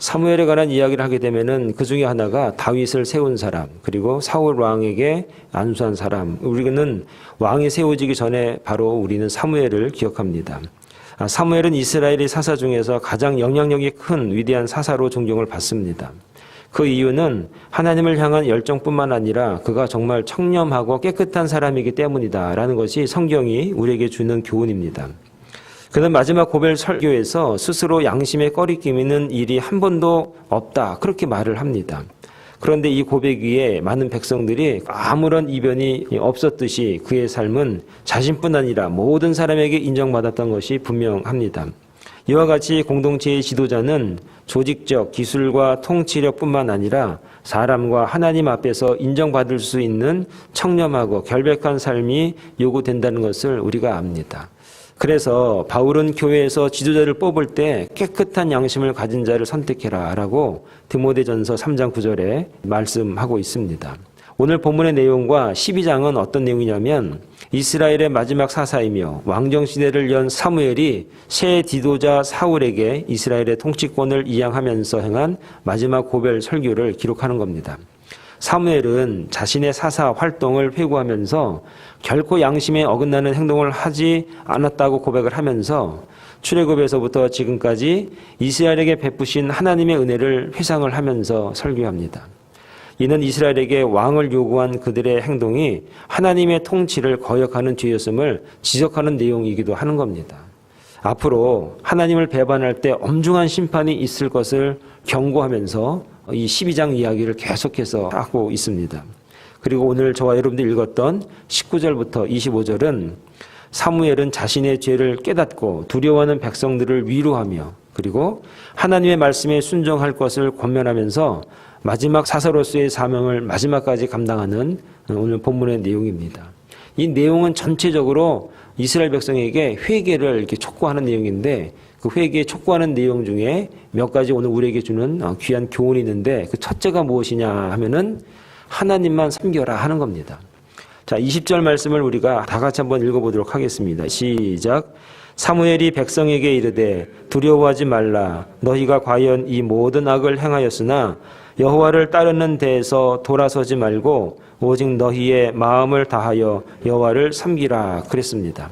사무엘에 관한 이야기를 하게 되면은 그 중에 하나가 다윗을 세운 사람 그리고 사울 왕에게 안수한 사람 우리는 왕이 세워지기 전에 바로 우리는 사무엘을 기억합니다. 아, 사무엘은 이스라엘의 사사 중에서 가장 영향력이 큰 위대한 사사로 존경을 받습니다. 그 이유는 하나님을 향한 열정뿐만 아니라 그가 정말 청렴하고 깨끗한 사람이기 때문이다라는 것이 성경이 우리에게 주는 교훈입니다. 그는 마지막 고별 설교에서 스스로 양심에 꺼리끼는 일이 한 번도 없다. 그렇게 말을 합니다. 그런데 이 고백 위에 많은 백성들이 아무런 이변이 없었듯이 그의 삶은 자신뿐 아니라 모든 사람에게 인정받았던 것이 분명합니다. 이와 같이 공동체의 지도자는 조직적 기술과 통치력뿐만 아니라 사람과 하나님 앞에서 인정받을 수 있는 청렴하고 결백한 삶이 요구된다는 것을 우리가 압니다. 그래서 바울은 교회에서 지도자를 뽑을 때 깨끗한 양심을 가진 자를 선택해라 라고 디모데전서 3장 9절에 말씀하고 있습니다. 오늘 본문의 내용과 12장은 어떤 내용이냐면 이스라엘의 마지막 사사이며 왕정 시대를 연 사무엘이 새 지도자 사울에게 이스라엘의 통치권을 이양하면서 행한 마지막 고별 설교를 기록하는 겁니다. 사무엘은 자신의 사사 활동을 회고하면서 결코 양심에 어긋나는 행동을 하지 않았다고 고백을 하면서 출애굽에서부터 지금까지 이스라엘에게 베푸신 하나님의 은혜를 회상을 하면서 설교합니다. 이는 이스라엘에게 왕을 요구한 그들의 행동이 하나님의 통치를 거역하는 죄였음을 지적하는 내용이기도 하는 겁니다. 앞으로 하나님을 배반할 때 엄중한 심판이 있을 것을 경고하면서 이 12장 이야기를 계속해서 하고 있습니다. 그리고 오늘 저와 여러분들이 읽었던 19절부터 25절은 사무엘은 자신의 죄를 깨닫고 두려워하는 백성들을 위로하며 그리고 하나님의 말씀에 순종할 것을 권면하면서 마지막 사사로서의 사명을 마지막까지 감당하는 오늘 본문의 내용입니다. 이 내용은 전체적으로 이스라엘 백성에게 회개를 이렇게 촉구하는 내용인데 그 회개에 촉구하는 내용 중에 몇 가지 오늘 우리에게 주는 어, 귀한 교훈이 있는데 그 첫째가 무엇이냐 하면은 하나님만 섬겨라 하는 겁니다. 자, 20절 말씀을 우리가 다 같이 한번 읽어보도록 하겠습니다. 시작. 사무엘이 백성에게 이르되 두려워하지 말라. 너희가 과연 이 모든 악을 행하였으나 여호와를 따르는 데에서 돌아서지 말고 오직 너희의 마음을 다하여 여호와를 섬기라 그랬습니다.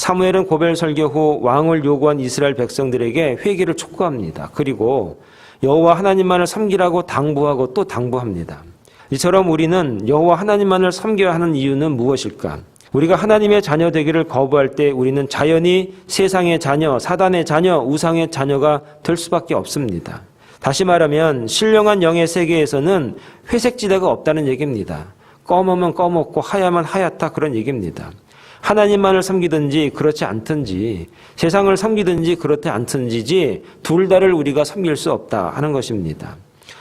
사무엘은 고별 설교 후 왕을 요구한 이스라엘 백성들에게 회개를 촉구합니다. 그리고 여호와 하나님만을 섬기라고 당부하고 또 당부합니다. 이처럼 우리는 여호와 하나님만을 섬겨야 하는 이유는 무엇일까? 우리가 하나님의 자녀 되기를 거부할 때 우리는 자연히 세상의 자녀, 사단의 자녀, 우상의 자녀가 될 수밖에 없습니다. 다시 말하면 신령한 영의 세계에서는 회색 지대가 없다는 얘기입니다. 검으면 검었고 하야면 하얗다 그런 얘기입니다. 하나님만을 섬기든지 그렇지 않든지 세상을 섬기든지 그렇지 않든지 둘 다를 우리가 섬길 수 없다 하는 것입니다.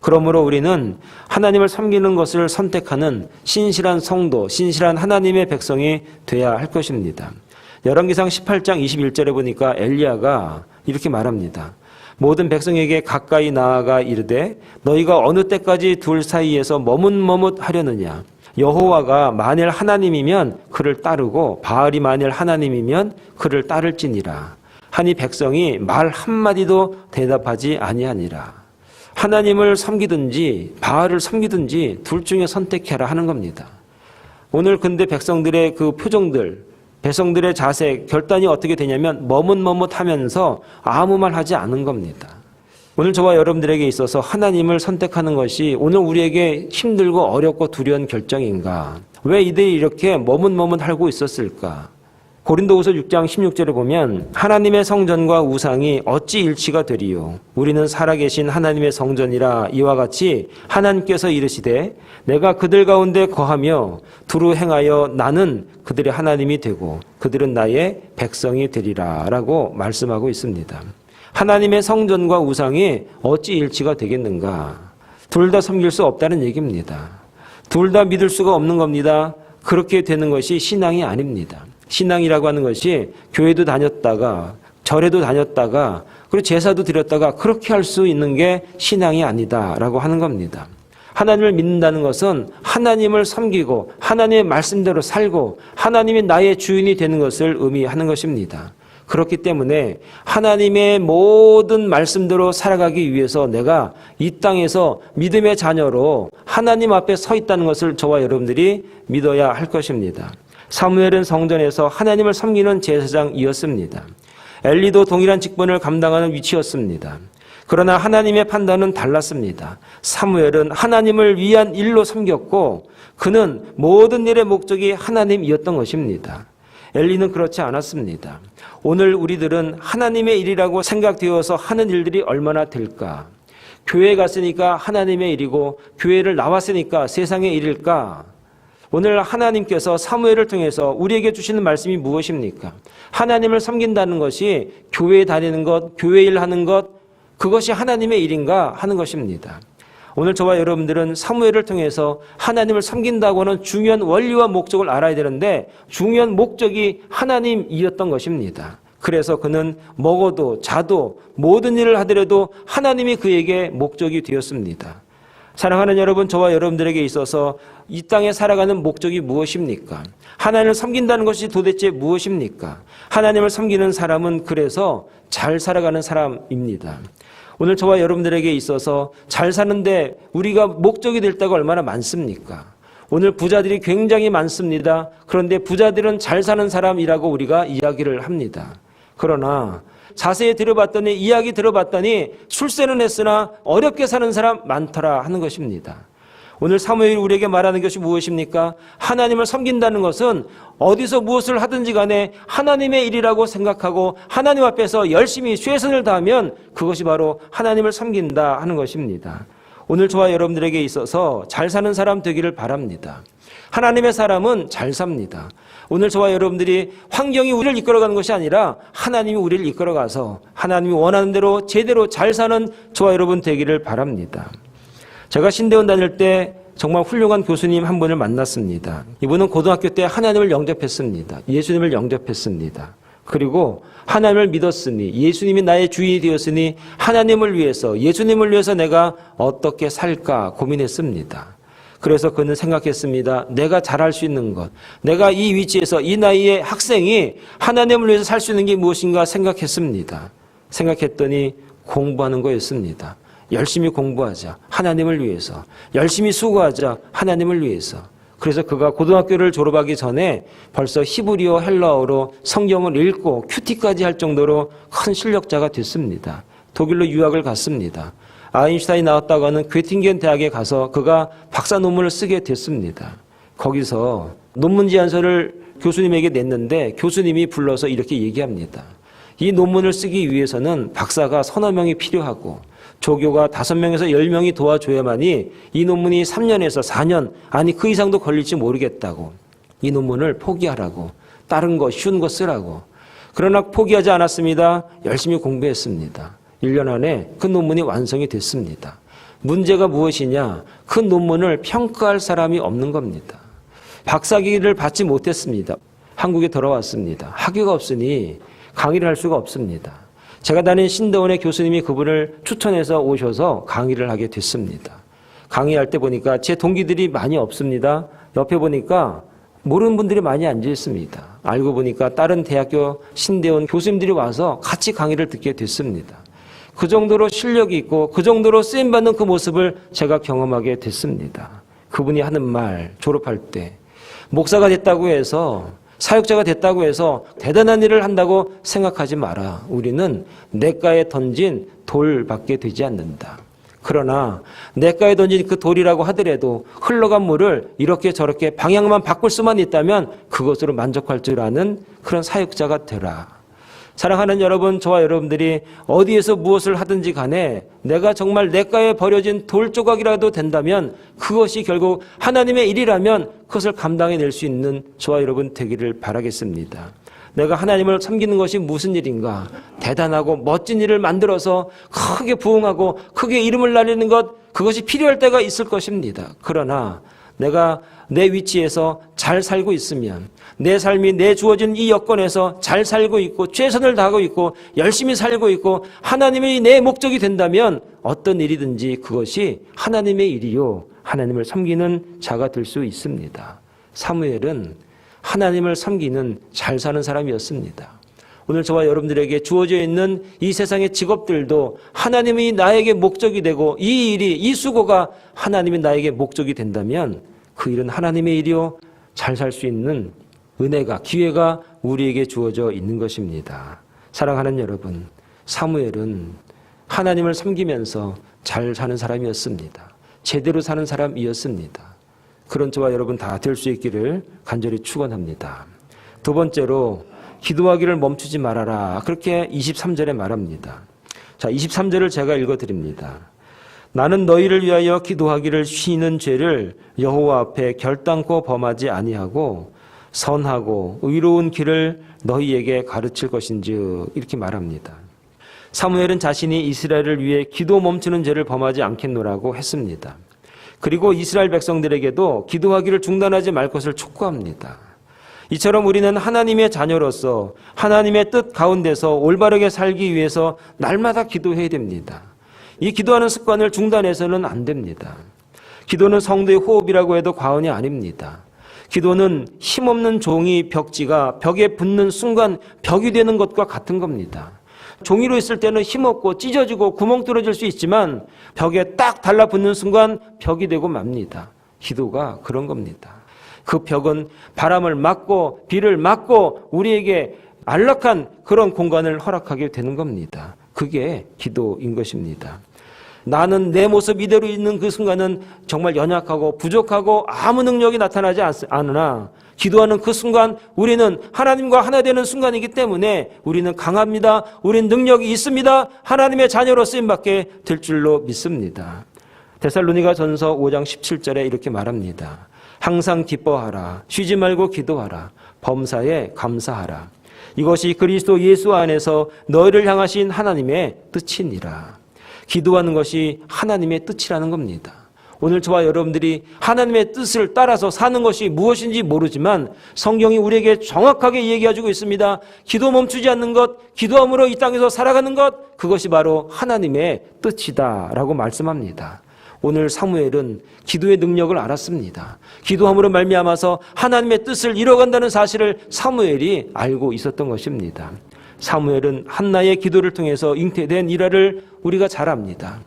그러므로 우리는 하나님을 섬기는 것을 선택하는 신실한 성도, 신실한 하나님의 백성이 돼야 할 것입니다. 열왕기상 18장 21절에 보니까 엘리야가 이렇게 말합니다. 모든 백성에게 가까이 나아가 이르되 너희가 어느 때까지 둘 사이에서 머뭇머뭇 하려느냐 여호와가 만일 하나님이면 그를 따르고 바알이 만일 하나님이면 그를 따를지니라 하니 백성이 말 한마디도 대답하지 아니하니라 하나님을 섬기든지 바알을 섬기든지 둘 중에 선택해라 하는 겁니다. 오늘 근데 백성들의 그 표정들, 백성들의 자세, 결단이 어떻게 되냐면 머뭇머뭇하면서 아무 말 하지 않은 겁니다. 오늘 저와 여러분들에게 있어서 하나님을 선택하는 것이 오늘 우리에게 힘들고 어렵고 두려운 결정인가? 왜 이들이 이렇게 머뭇머뭇 하고 있었을까? 고린도후서 6장 16절에 보면 하나님의 성전과 우상이 어찌 일치가 되리요 우리는 살아계신 하나님의 성전이라 이와 같이 하나님께서 이르시되 내가 그들 가운데 거하며 두루 행하여 나는 그들의 하나님이 되고 그들은 나의 백성이 되리라라고 말씀하고 있습니다. 하나님의 성전과 우상이 어찌 일치가 되겠는가? 둘 다 섬길 수 없다는 얘기입니다. 둘 다 믿을 수가 없는 겁니다. 그렇게 되는 것이 신앙이 아닙니다. 신앙이라고 하는 것이 교회도 다녔다가 절에도 다녔다가 그리고 제사도 드렸다가 그렇게 할 수 있는 게 신앙이 아니다라고 하는 겁니다. 하나님을 믿는다는 것은 하나님을 섬기고 하나님의 말씀대로 살고 하나님이 나의 주인이 되는 것을 의미하는 것입니다. 그렇기 때문에 하나님의 모든 말씀대로 살아가기 위해서 내가 이 땅에서 믿음의 자녀로 하나님 앞에 서 있다는 것을 저와 여러분들이 믿어야 할 것입니다. 사무엘은 성전에서 하나님을 섬기는 제사장이었습니다. 엘리도 동일한 직분을 감당하는 위치였습니다. 그러나 하나님의 판단은 달랐습니다. 사무엘은 하나님을 위한 일로 섬겼고 그는 모든 일의 목적이 하나님이었던 것입니다. 엘리는 그렇지 않았습니다. 오늘 우리들은 하나님의 일이라고 생각되어서 하는 일들이 얼마나 될까? 교회 갔으니까 하나님의 일이고 교회를 나왔으니까 세상의 일일까? 오늘 하나님께서 사무엘을 통해서 우리에게 주시는 말씀이 무엇입니까? 하나님을 섬긴다는 것이 교회에 다니는 것, 교회 일 하는 것, 그것이 하나님의 일인가 하는 것입니다. 오늘 저와 여러분들은 사무엘을 통해서 하나님을 섬긴다고 하는 중요한 원리와 목적을 알아야 되는데 중요한 목적이 하나님이었던 것입니다. 그래서 그는 먹어도 자도 모든 일을 하더라도 하나님이 그에게 목적이 되었습니다. 사랑하는 여러분, 저와 여러분들에게 있어서 이 땅에 살아가는 목적이 무엇입니까? 하나님을 섬긴다는 것이 도대체 무엇입니까? 하나님을 섬기는 사람은 그래서 잘 살아가는 사람입니다. 오늘 저와 여러분들에게 있어서 잘 사는데 우리가 목적이 될 때가 얼마나 많습니까? 오늘 부자들이 굉장히 많습니다. 그런데 부자들은 잘 사는 사람이라고 우리가 이야기를 합니다. 그러나 자세히 들어봤더니 이야기 들어봤더니 출세는 했으나 어렵게 사는 사람 많더라 하는 것입니다. 오늘 사무엘이 우리에게 말하는 것이 무엇입니까? 하나님을 섬긴다는 것은 어디서 무엇을 하든지 간에 하나님의 일이라고 생각하고 하나님 앞에서 열심히 최선을 다하면 그것이 바로 하나님을 섬긴다 하는 것입니다. 오늘 저와 여러분들에게 있어서 잘 사는 사람 되기를 바랍니다. 하나님의 사람은 잘 삽니다. 오늘 저와 여러분들이 환경이 우리를 이끌어가는 것이 아니라 하나님이 우리를 이끌어가서 하나님이 원하는 대로 제대로 잘 사는 저와 여러분 되기를 바랍니다. 제가 신대원 다닐 때 정말 훌륭한 교수님 한 분을 만났습니다. 이분은 고등학교 때 하나님을 영접했습니다. 예수님을 영접했습니다. 그리고 하나님을 믿었으니 예수님이 나의 주인이 되었으니 하나님을 위해서 예수님을 위해서 내가 어떻게 살까 고민했습니다. 그래서 그는 생각했습니다. 내가 잘할 수 있는 것. 내가 이 위치에서 이 나이에 학생이 하나님을 위해서 살 수 있는 게 무엇인가 생각했습니다. 생각했더니 공부하는 거였습니다. 열심히 공부하자. 하나님을 위해서. 열심히 수고하자. 하나님을 위해서. 그래서 그가 고등학교를 졸업하기 전에 벌써 히브리어 헬라어로 성경을 읽고 큐티까지 할 정도로 큰 실력자가 됐습니다. 독일로 유학을 갔습니다. 아인슈타인 나왔다고 하는 괴팅겐 대학에 가서 그가 박사 논문을 쓰게 됐습니다. 거기서 논문 제안서를 교수님에게 냈는데 교수님이 불러서 이렇게 얘기합니다. 이 논문을 쓰기 위해서는 박사가 서너 명이 필요하고 조교가 다섯 명에서 열 명이 도와줘야만이 이 논문이 3년에서 4년 아니 그 이상도 걸릴지 모르겠다고 이 논문을 포기하라고 다른 거 쉬운 거 쓰라고 그러나 포기하지 않았습니다. 열심히 공부했습니다. 1년 안에 그 논문이 완성이 됐습니다. 문제가 무엇이냐? 그 논문을 평가할 사람이 없는 겁니다. 박사기를 받지 못했습니다. 한국에 돌아왔습니다. 학위가 없으니 강의를 할 수가 없습니다. 제가 다닌 신대원의 교수님이 그분을 추천해서 오셔서 강의를 하게 됐습니다. 강의할 때 보니까 제 동기들이 많이 없습니다. 옆에 보니까 모르는 분들이 많이 앉아 있습니다. 알고 보니까 다른 대학교 신대원 교수님들이 와서 같이 강의를 듣게 됐습니다. 그 정도로 실력이 있고 그 정도로 쓰임 받는 그 모습을 제가 경험하게 됐습니다. 그분이 하는 말 졸업할 때 목사가 됐다고 해서 사역자가 됐다고 해서 대단한 일을 한다고 생각하지 마라. 우리는 냇가에 던진 돌밖에 되지 않는다. 그러나 냇가에 던진 그 돌이라고 하더라도 흘러간 물을 이렇게 저렇게 방향만 바꿀 수만 있다면 그것으로 만족할 줄 아는 그런 사역자가 되라. 사랑하는 여러분, 저와 여러분들이 어디에서 무엇을 하든지 간에 내가 정말 내가에 버려진 돌 조각이라도 된다면 그것이 결국 하나님의 일이라면 그것을 감당해낼 수 있는 저와 여러분 되기를 바라겠습니다. 내가 하나님을 섬기는 것이 무슨 일인가? 대단하고 멋진 일을 만들어서 크게 부흥하고 크게 이름을 날리는 것, 그것이 필요할 때가 있을 것입니다. 그러나 내가 내 위치에서 잘 살고 있으면 내 삶이 내 주어진 이 여건에서 잘 살고 있고 최선을 다하고 있고 열심히 살고 있고 하나님의 내 목적이 된다면 어떤 일이든지 그것이 하나님의 일이요 하나님을 섬기는 자가 될 수 있습니다. 사무엘은 하나님을 섬기는 잘 사는 사람이었습니다. 오늘 저와 여러분들에게 주어져 있는 이 세상의 직업들도 하나님이 나에게 목적이 되고 이 일이 이 수고가 하나님이 나에게 목적이 된다면 그 일은 하나님의 일이요 잘 살 수 있는 은혜가 기회가 우리에게 주어져 있는 것입니다. 사랑하는 여러분, 사무엘은 하나님을 섬기면서 잘 사는 사람이었습니다. 제대로 사는 사람이었습니다. 그런 저와 여러분 다 될 수 있기를 간절히 축원합니다. 두 번째로 기도하기를 멈추지 말아라. 그렇게 23절에 말합니다. 자, 23절을 제가 읽어 드립니다. 나는 너희를 위하여 기도하기를 쉬는 죄를 여호와 앞에 결단코 범하지 아니하고 선하고 의로운 길을 너희에게 가르칠 것인즉 이렇게 말합니다. 사무엘은 자신이 이스라엘을 위해 기도 멈추는 죄를 범하지 않겠노라고 했습니다. 그리고 이스라엘 백성들에게도 기도하기를 중단하지 말 것을 촉구합니다. 이처럼 우리는 하나님의 자녀로서 하나님의 뜻 가운데서 올바르게 살기 위해서 날마다 기도해야 됩니다. 이 기도하는 습관을 중단해서는 안 됩니다. 기도는 성도의 호흡이라고 해도 과언이 아닙니다. 기도는 힘없는 종이 벽지가 벽에 붙는 순간 벽이 되는 것과 같은 겁니다. 종이로 있을 때는 힘없고 찢어지고 구멍 뚫어질 수 있지만 벽에 딱 달라붙는 순간 벽이 되고 맙니다. 기도가 그런 겁니다. 그 벽은 바람을 막고 비를 막고 우리에게 안락한 그런 공간을 허락하게 되는 겁니다. 그게 기도인 것입니다. 나는 내 모습 이대로 있는 그 순간은 정말 연약하고 부족하고 아무 능력이 나타나지 않으나 기도하는 그 순간 우리는 하나님과 하나 되는 순간이기 때문에 우리는 강합니다. 우리는 능력이 있습니다. 하나님의 자녀로 쓰임 받게 될 줄로 믿습니다. 데살로니가 전서 5장 17절에 이렇게 말합니다. 항상 기뻐하라. 쉬지 말고 기도하라. 범사에 감사하라. 이것이 그리스도 예수 안에서 너희를 향하신 하나님의 뜻이니라. 기도하는 것이 하나님의 뜻이라는 겁니다. 오늘 저와 여러분들이 하나님의 뜻을 따라서 사는 것이 무엇인지 모르지만 성경이 우리에게 정확하게 얘기해주고 있습니다. 기도 멈추지 않는 것, 기도함으로 이 땅에서 살아가는 것, 그것이 바로 하나님의 뜻이다라고 말씀합니다. 오늘 사무엘은 기도의 능력을 알았습니다. 기도함으로 말미암아서 하나님의 뜻을 이뤄간다는 사실을 사무엘이 알고 있었던 것입니다. 사무엘은 한나의 기도를 통해서 잉태된 일화를 우리가 잘 압니다.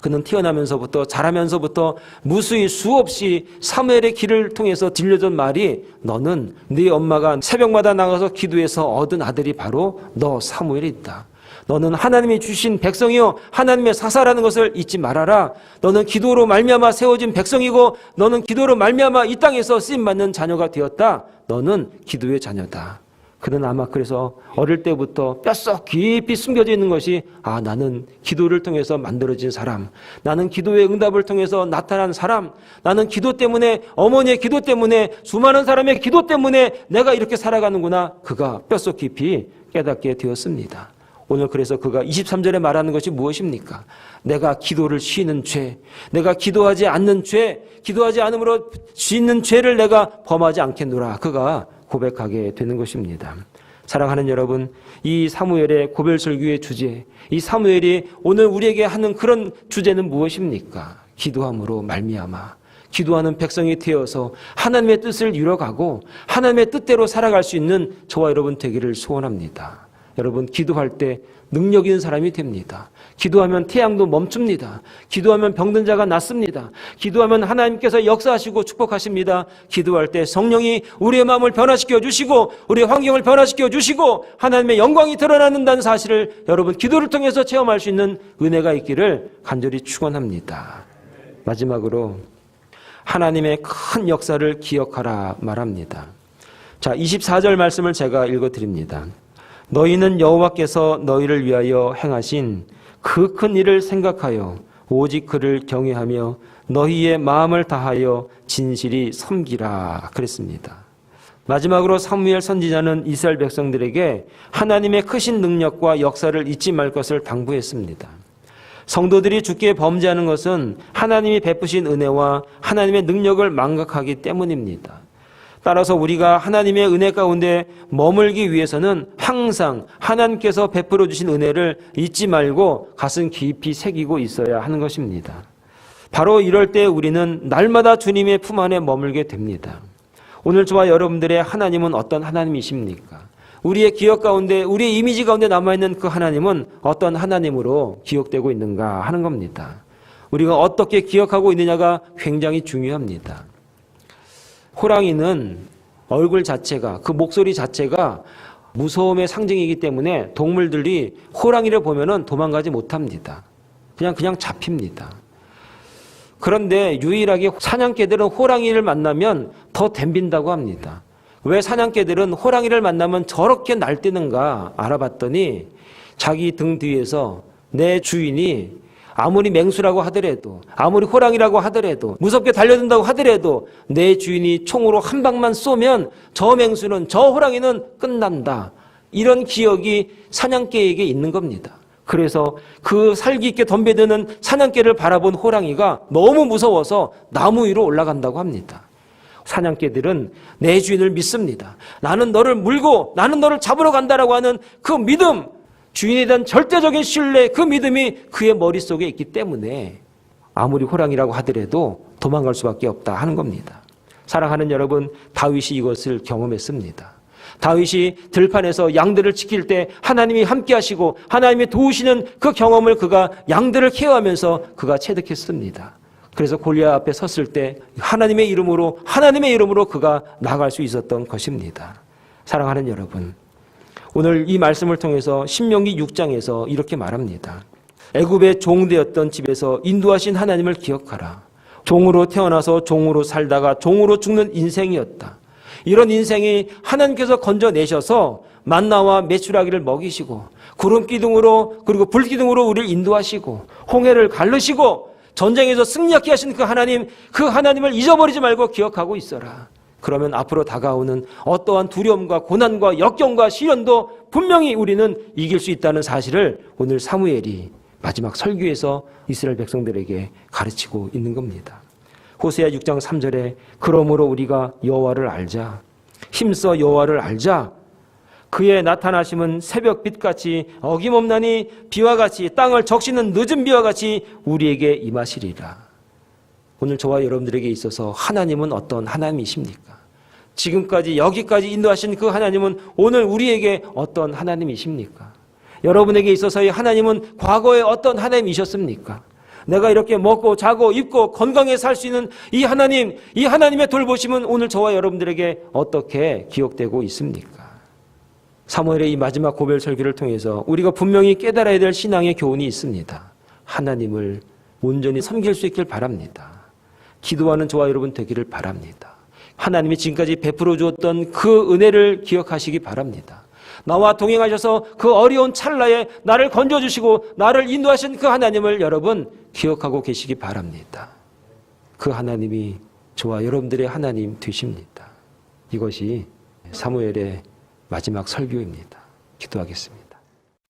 그는 태어나면서부터 자라면서부터 무수히 수없이 사무엘의 길을 통해서 들려준 말이 너는 네 엄마가 새벽마다 나가서 기도해서 얻은 아들이 바로 너 사무엘이 있다. 너는 하나님이 주신 백성이요 하나님의 사사라는 것을 잊지 말아라. 너는 기도로 말미암아 세워진 백성이고 너는 기도로 말미암아 이 땅에서 쓰임 받는 자녀가 되었다. 너는 기도의 자녀다. 그는 아마 그래서 어릴 때부터 뼛속 깊이 숨겨져 있는 것이 아 나는 기도를 통해서 만들어진 사람 나는 기도의 응답을 통해서 나타난 사람 나는 기도 때문에 어머니의 기도 때문에 수많은 사람의 기도 때문에 내가 이렇게 살아가는구나 그가 뼛속 깊이 깨닫게 되었습니다 오늘 그래서 그가 23절에 말하는 것이 무엇입니까? 내가 기도를 쉬는 죄, 내가 기도하지 않는 죄, 기도하지 않음으로 쉬는 죄를 내가 범하지 않겠노라. 그가 고백하게 되는 것입니다. 사랑하는 여러분, 이 사무엘의 고별 설교의 주제, 이 사무엘이 오늘 우리에게 하는 그런 주제는 무엇입니까? 기도함으로 말미암아 기도하는 백성이 되어서 하나님의 뜻을 이뤄가고 하나님의 뜻대로 살아갈 수 있는 저와 여러분 되기를 소원합니다. 여러분 기도할 때 능력 있는 사람이 됩니다. 기도하면 태양도 멈춥니다. 기도하면 병든 자가 낫습니다. 기도하면 하나님께서 역사하시고 축복하십니다. 기도할 때 성령이 우리의 마음을 변화시켜 주시고 우리의 환경을 변화시켜 주시고 하나님의 영광이 드러나는다는 사실을 여러분 기도를 통해서 체험할 수 있는 은혜가 있기를 간절히 축원합니다. 마지막으로 하나님의 큰 역사를 기억하라 말합니다. 자, 24절 말씀을 제가 읽어 드립니다. 너희는 여호와께서 너희를 위하여 행하신 그 큰 일을 생각하여 오직 그를 경외하며 너희의 마음을 다하여 진실이 섬기라 그랬습니다. 마지막으로 사무엘 선지자는 이스라엘 백성들에게 하나님의 크신 능력과 역사를 잊지 말 것을 당부했습니다. 성도들이 죽게 범죄하는 것은 하나님이 베푸신 은혜와 하나님의 능력을 망각하기 때문입니다. 따라서 우리가 하나님의 은혜 가운데 머물기 위해서는 항상 하나님께서 베풀어 주신 은혜를 잊지 말고 가슴 깊이 새기고 있어야 하는 것입니다. 바로 이럴 때 우리는 날마다 주님의 품 안에 머물게 됩니다. 오늘 저와 여러분들의 하나님은 어떤 하나님이십니까? 우리의 기억 가운데, 우리의 이미지 가운데 남아있는 그 하나님은 어떤 하나님으로 기억되고 있는가 하는 겁니다. 우리가 어떻게 기억하고 있느냐가 굉장히 중요합니다. 호랑이는 얼굴 자체가, 그 목소리 자체가 무서움의 상징이기 때문에 동물들이 호랑이를 보면은 도망가지 못합니다. 그냥, 그냥 잡힙니다. 그런데 유일하게 사냥개들은 호랑이를 만나면 더 덤빈다고 합니다. 왜 사냥개들은 호랑이를 만나면 저렇게 날뛰는가 알아봤더니 자기 등 뒤에서 내 주인이 아무리 맹수라고 하더라도 아무리 호랑이라고 하더라도 무섭게 달려든다고 하더라도 내 주인이 총으로 한 방만 쏘면 저 맹수는 저 호랑이는 끝난다. 이런 기억이 사냥개에게 있는 겁니다. 그래서 그 살기 있게 덤벼드는 사냥개를 바라본 호랑이가 너무 무서워서 나무 위로 올라간다고 합니다. 사냥개들은 내 주인을 믿습니다. 나는 너를 물고 나는 너를 잡으러 간다라고 하는 그 믿음, 주인에 대한 절대적인 신뢰, 그 믿음이 그의 머릿속에 있기 때문에 아무리 호랑이라고 하더라도 도망갈 수밖에 없다 하는 겁니다. 사랑하는 여러분, 다윗이 이것을 경험했습니다. 다윗이 들판에서 양들을 지킬 때 하나님이 함께 하시고 하나님이 도우시는 그 경험을 그가 양들을 케어하면서 그가 체득했습니다. 그래서 골리앗 앞에 섰을 때 하나님의 이름으로 하나님의 이름으로 그가 나갈 수 있었던 것입니다. 사랑하는 여러분, 오늘 이 말씀을 통해서 신명기 6장에서 이렇게 말합니다. 애굽의 종되었던 집에서 인도하신 하나님을 기억하라. 종으로 태어나서 종으로 살다가 종으로 죽는 인생이었다. 이런 인생이 하나님께서 건져내셔서 만나와 메추라기를 먹이시고 구름 기둥으로 그리고 불 기둥으로 우리를 인도하시고 홍해를 갈르시고 전쟁에서 승리하게 하신 그 하나님 그 하나님을 잊어버리지 말고 기억하고 있어라. 그러면 앞으로 다가오는 어떠한 두려움과 고난과 역경과 시련도 분명히 우리는 이길 수 있다는 사실을 오늘 사무엘이 마지막 설교에서 이스라엘 백성들에게 가르치고 있는 겁니다. 호세아 6장 3절에 그러므로 우리가 여호와를 알자 힘써 여호와를 알자 그의 나타나심은 새벽빛 같이 어김없나니 비와 같이 땅을 적시는 늦은 비와 같이 우리에게 임하시리라. 오늘 저와 여러분들에게 있어서 하나님은 어떤 하나님이십니까? 지금까지 여기까지 인도하신 그 하나님은 오늘 우리에게 어떤 하나님이십니까? 여러분에게 있어서의 하나님은 과거에 어떤 하나님이셨습니까? 내가 이렇게 먹고 자고 입고 건강에 살수 있는 이 하나님, 이 하나님의 돌보심은 오늘 저와 여러분들에게 어떻게 기억되고 있습니까? 사무엘의 이 마지막 고별 설교를 통해서 우리가 분명히 깨달아야 될 신앙의 교훈이 있습니다. 하나님을 온전히 섬길 수 있길 바랍니다. 기도하는 저와 여러분 되기를 바랍니다. 하나님이 지금까지 베풀어 주었던 그 은혜를 기억하시기 바랍니다. 나와 동행하셔서 그 어려운 찰나에 나를 건져주시고 나를 인도하신 그 하나님을 여러분 기억하고 계시기 바랍니다. 그 하나님이 저와 여러분들의 하나님 되십니다. 이것이 사무엘의 마지막 설교입니다. 기도하겠습니다.